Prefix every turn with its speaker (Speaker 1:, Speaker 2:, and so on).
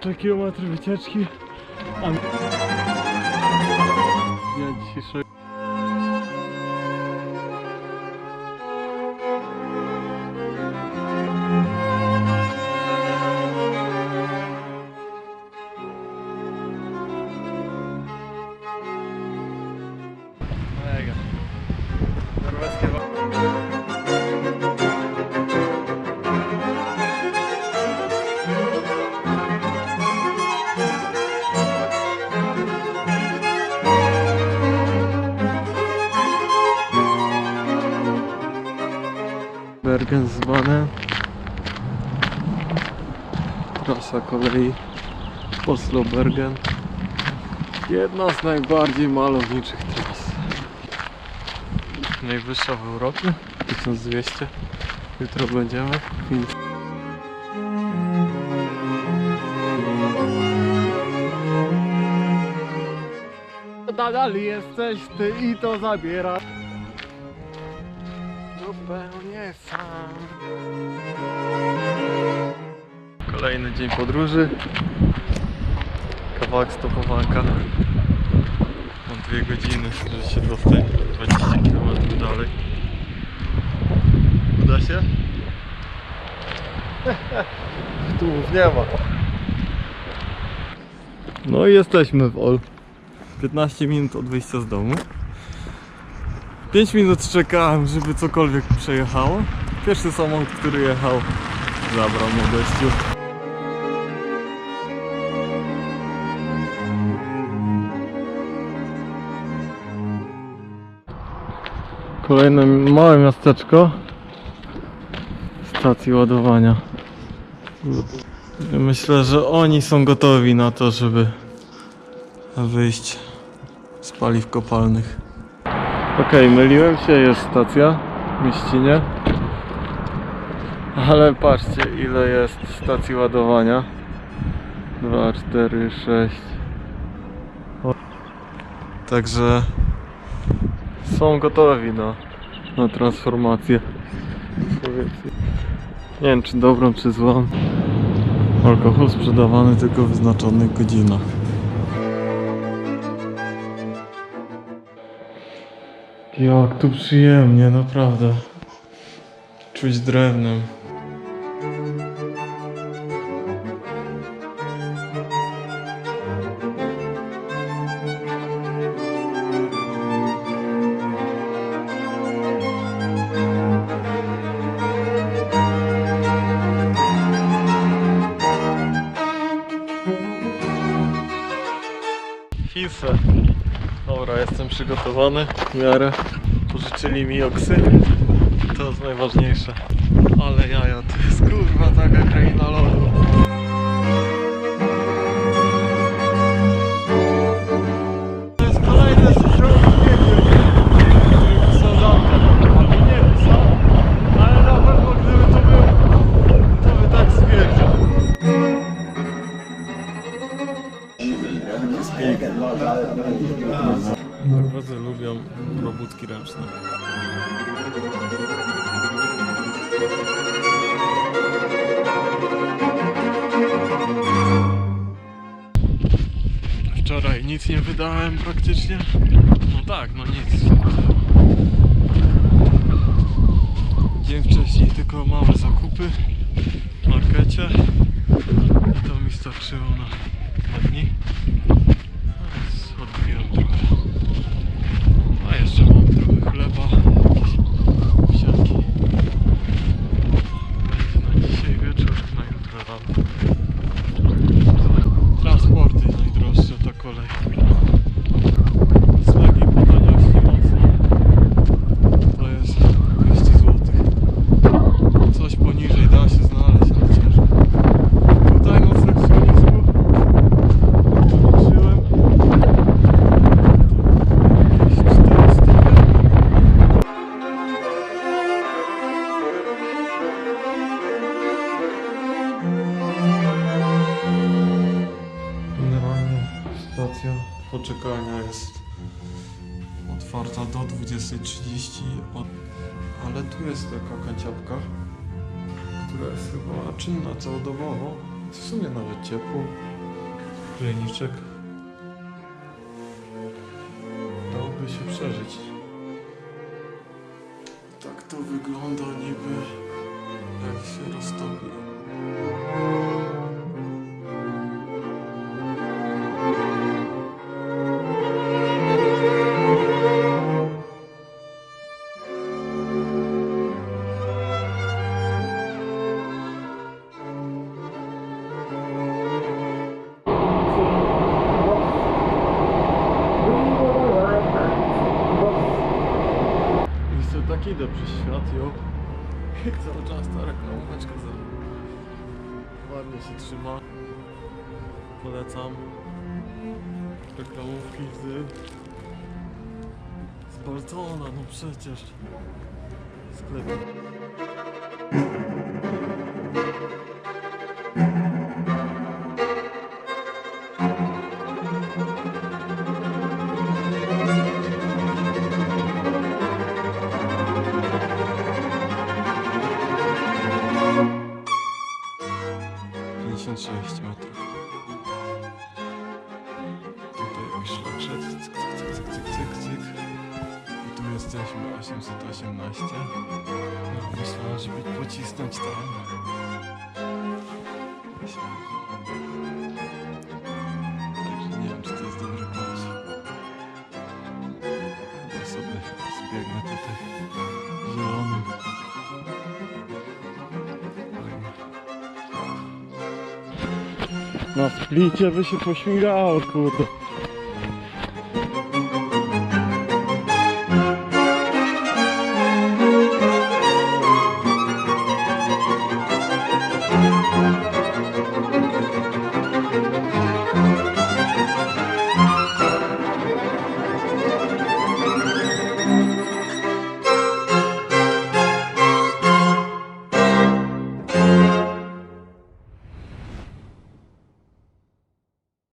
Speaker 1: Trzy kilometry wycieczki. A dnia dzisiejszego. Bergen zwane. Trasa kolei Oslo-Bergen. Jedna z najbardziej malowniczych tras. Najwyższa w Europie. 1200. Jutro będziemy. Finish. Nadal jesteś ty i to zabierasz. Sam. Kolejny dzień podróży. Kawałek stopowanka. Mam dwie godziny, żeby się dostać 20 km dalej. Uda się? Tu nie ma. No i jesteśmy w Ol. 15 minut od wyjścia z domu. 5 minut czekałem, żeby cokolwiek przejechało. Pierwszy samochód, który jechał, zabrał mnie gościu. Kolejne małe miasteczko stacji ładowania. Myślę, że oni są gotowi na to, żeby wyjść z paliw kopalnych. Okej, myliłem się, jest stacja w mieścinie. Ale patrzcie ile jest stacji ładowania. 2, 4, 6. Także są gotowi na, na transformację. Nie wiem czy dobrą czy złą. Alkohol sprzedawany tylko w wyznaczonych godzinach. Jak tu przyjemnie, naprawdę. Czuć drewnem. Jestem przygotowany w miarę. Pożyczyli mi oksy. To jest najważniejsze. Ale jaja, to jest kurwa taka kraina lodu. Wczoraj nic nie wydałem praktycznie. No tak, no nic. Dzień wcześniej tylko małe zakupy w markecie. I to mi starczyło na dwa dni. Więc odbiłem Poczekalnia jest otwarta do 20.30, od... ale tu jest taka kanciapka, która jest chyba czynna całodobowo. W sumie nawet ciepło. Grzejniczek. Dałoby się przeżyć. Tak to wygląda niby jak się roztopi. I co tak idę przez świat, jo. Jak cały czas ta reklamóweczka za... Ładnie się trzyma. Polecam. Reklamówki z... Z Baltona, no przecież. Sklepy. 818. No, myślałem, żeby pocisnąć tam. Także nie wiem, czy to jest dobry pomysł. Chyba sobie zbiegnę tutaj zielonym. Na splicie by się pośmigało, kurde.